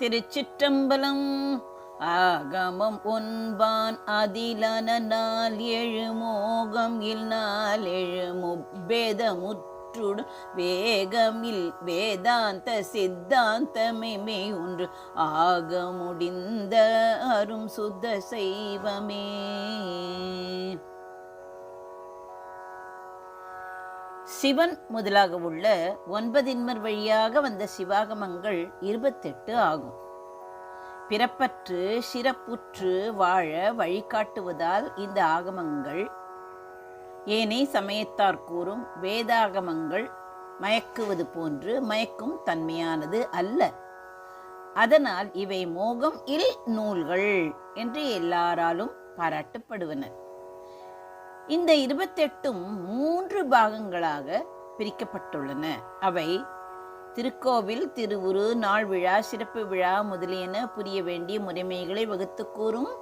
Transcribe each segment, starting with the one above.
திருச்சிற்றம்பலம். ஆகமம் ஒன்பான் அதிலனால் நாள் எழு மோகம் இல் நாள் எழு வேகமில் வேதாந்த சித்தாந்தமேமே ஒன்று ஆக முடிந்த அரும் சுத்த செய்வமே. சிவன் முதலாக உள்ள ஒன்பதின்மர் வழியாக வந்த சிவாகமங்கள் இருபத்தெட்டு ஆகும். பிறப்பற்று சிறப்புற்று வாழ வழிகாட்டுவதால் இந்த ஆகமங்கள் ஏனே சமயத்தார் கூறும் வேதாகமங்கள் மயக்குவது போன்று மயக்கும் தன்மையானது அல்ல. அதனால் இவை மோகம் இல் நூல்கள் என்று எல்லாராலும் பாராட்டப்படுவன இந்த இருபத்தெட்டும் மூன்று பாகங்களாக பிரிக்கப்பட்டுள்ளன. அவை திருக்கோவில் திருவுரு நாள் விழா சிறப்பு விழா முதலியன புரிய வேண்டிய முறைமைகளை வகுத்து கூறும்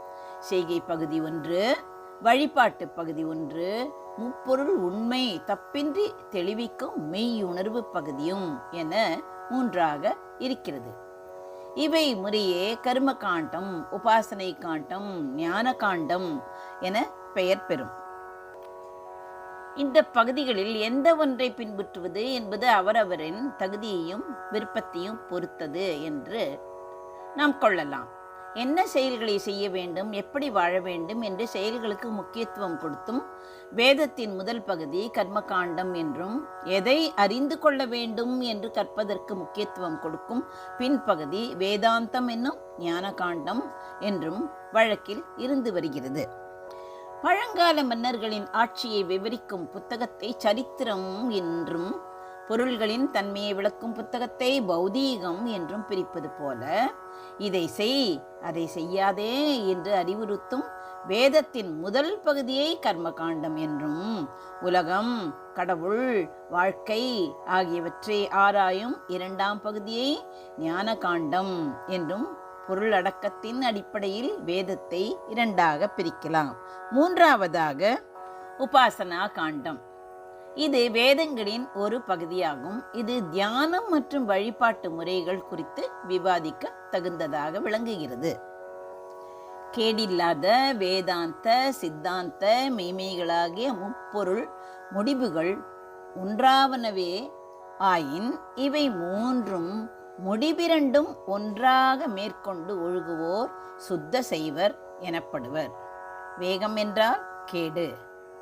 செய்கை பகுதி ஒன்று வழிபாட்டு பகுதி ஒன்று முப்பொருள் உண்மை தப்பின்றி தெளிவிக்கும் மெய்யுணர்வு பகுதியும் என மூன்றாக இருக்கிறது. இவை முறையே கர்ம காண்டம் உபாசனை காண்டம் ஞான காண்டம் என பெயர் பெறும். இந்த பகுதிகளில் எந்த ஒன்றை பின்பற்றுவது என்பது அவரவரின் தகுதியையும் விருப்பத்தையும் பொறுத்தது என்று நாம் கொள்ளலாம். என்ன செயல்களை செய்ய வேண்டும் எப்படி வாழ வேண்டும் என்று செயல்களுக்கு முக்கியத்துவம் கொடுத்தும் வேதத்தின் முதல் பகுதி கர்மகாண்டம் என்றும் எதை அறிந்து கொள்ள வேண்டும் என்று கற்பதற்கு முக்கியத்துவம் கொடுக்கும் பின்பகுதி வேதாந்தம் என்னும் ஞான காண்டம் என்றும் வழக்கில் இருந்து வருகிறது. பழங்கால மன்னர்களின் ஆட்சியை விவரிக்கும் புத்தகத்தை சரித்திரம் என்றும் பொருள்களின் தன்மையை விளக்கும் புத்தகத்தை பௌதீகம் என்றும் பிரிப்பது போல இதை செய் அதை செய்யாதே என்று அறிவுறுத்தும் வேதத்தின் முதல் பகுதியை கர்மகாண்டம் என்றும் உலகம் கடவுள் வாழ்க்கை ஆகியவற்றை ஆராயும் இரண்டாம் பகுதியை ஞான காண்டம் என்றும் பொருளடக்கத்தின் அடிப்படையில் வேதத்தை இரண்டாக பிரிக்கலாம். மூன்றாவதாக உபாசனா காண்டம். இது வேதங்களின் ஒரு பகுதியாகும். இது தியானம் மற்றும் வழிபாட்டு முறைகள் குறித்து விவாதிக்க தகுந்ததாக விளங்குகிறது. கேடில்லாத வேதாந்த சித்தாந்த மெய்மைகளாகிய முப்பொருள் முடிவுகள் ஒன்றாவனவே ஆயின் இவை மூன்றும் முடிவிரண்டும் ஒன்றாக மேற்கொண்டு ஒழுகுவோர் சுத்த செய்வர் எனப்படுவர். வேகம் என்றால் கேடு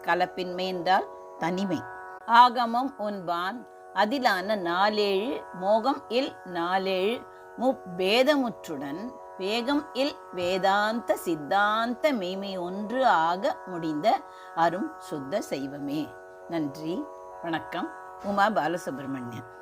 கலப்பின்மை என்றால் தனிமை. ஆகமம் ஒன்பான் அதிலான நாலேழு மோகம் இல் நாலேழு முப்பேதமுற்றுடன் வேகம் இல் வேதாந்த சித்தாந்த மெய்மை ஒன்று ஆக முடிந்த அரும் சுத்த செய்வமே. நன்றி வணக்கம். உமா பாலசுப்ரமணியன்.